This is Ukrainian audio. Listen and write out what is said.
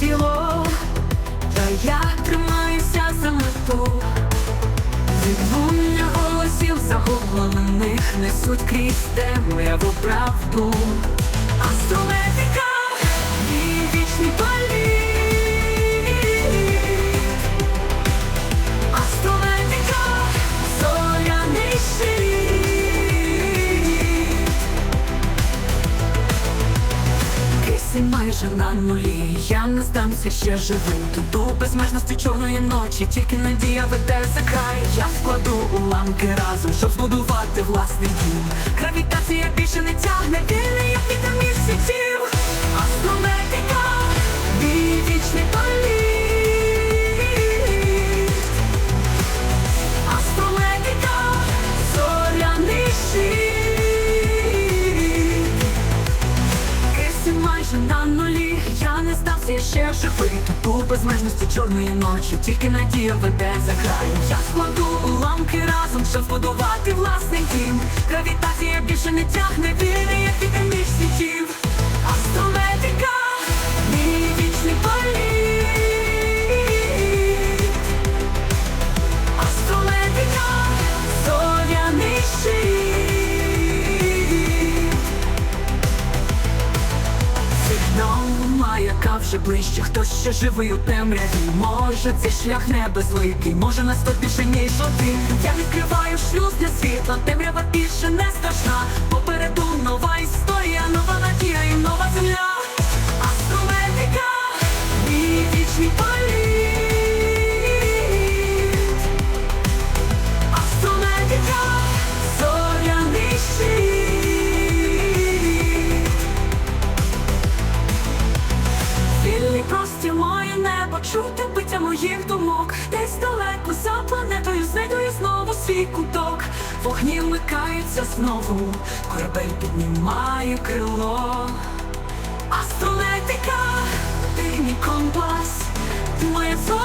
тіло, та я тримаюся за мету. Відлуння голосів загублених несуть крізь темряву правду. Астрометика, мій вічний політ. Майже на нулі, я не здамся ще живим Тут у безмежності чорної ночі, тільки надія веде за край. Я вкладу уламки разом, щоб збудувати власний дім. Гравітація більше не тягне, вільний, як вітер між світів ще Тут у безмежності чорної ночі, тільки надія веде за край. Я складу уламки разом, щоб збудувати власний дім. Гравітація більше не тягне, вільний, вже ближче, хтось ще живий у темряві. Може цей шлях не безликий, може нас тут більше ніж один. Я відкриваю шлюз для світла, темрява більше не страшна чути биття моїх думок, десь далеко за планетою знайдую знову свій куток. Вогні вмикаються знову, корабель піднімає крило. Астролетика, ти мій компас, ти моя зона.